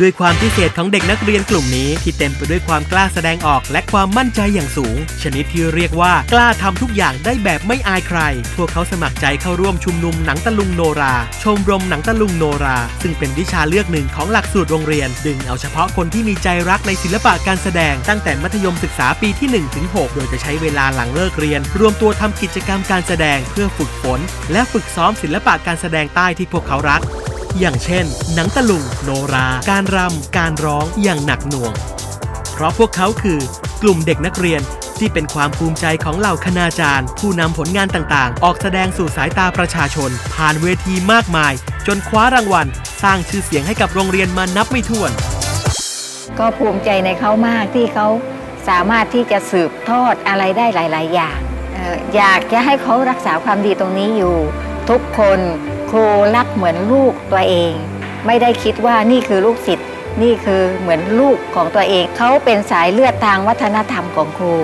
ด้วยความพิเศษของเด็กนักเรียนกลุ่มนี้ที่เต็มไปด้วยความกล้าแสดงออกและความมั่นใจอย่างสูง ชนิดที่เรียกว่ากล้าทำทุกอย่างได้แบบไม่อายใคร พวกเขาสมัครใจเข้าร่วมชุมนุมหนังตะลุงโนรา ชมรมหนังตะลุงโนรา ซึ่งเป็นวิชาเลือกหนึ่งของหลักสูตรโรงเรียน ดึงเอาเฉพาะคนที่มีใจรักในศิลปะการแสดง ตั้งแต่มัธยมศึกษาปีที่1ถึง6โดยจะใช้เวลาหลังเลิกเรียน รวมตัวทำกิจกรรมการแสดงเพื่อฝึกฝน และฝึกซ้อมศิลปะการแสดงใต้ที่พวกเขารัก อย่างเช่น หนังตะลุง โนรา การรำ การร้องอย่างหนักหน่วง เพราะพวกเขาคือกลุ่มเด็กนักเรียนที่เป็นความภูมิใจของเหล่าคณาจารย์ ผู้นำผลงานต่างๆ ออกแสดงสู่สายตาประชาชน ผ่านเวทีมากมาย จนคว้ารางวัล สร้างชื่อเสียงให้กับโรงเรียนมานับไม่ถ้วน ก็ภูมิใจในเขามากที่เขาสามารถที่จะสืบทอดอะไรได้หลาย ๆ อย่าง อยากจะให้เขารักษาความดีตรงนี้อยู่ ทุกคน ครูรักเหมือนลูกตัวเอง ไม่ได้คิดว่านี่คือลูกศิษย์นี่คือเหมือนลูกของตัวเอง เขาเป็นสายเลือดทางวัฒนธรรมของครู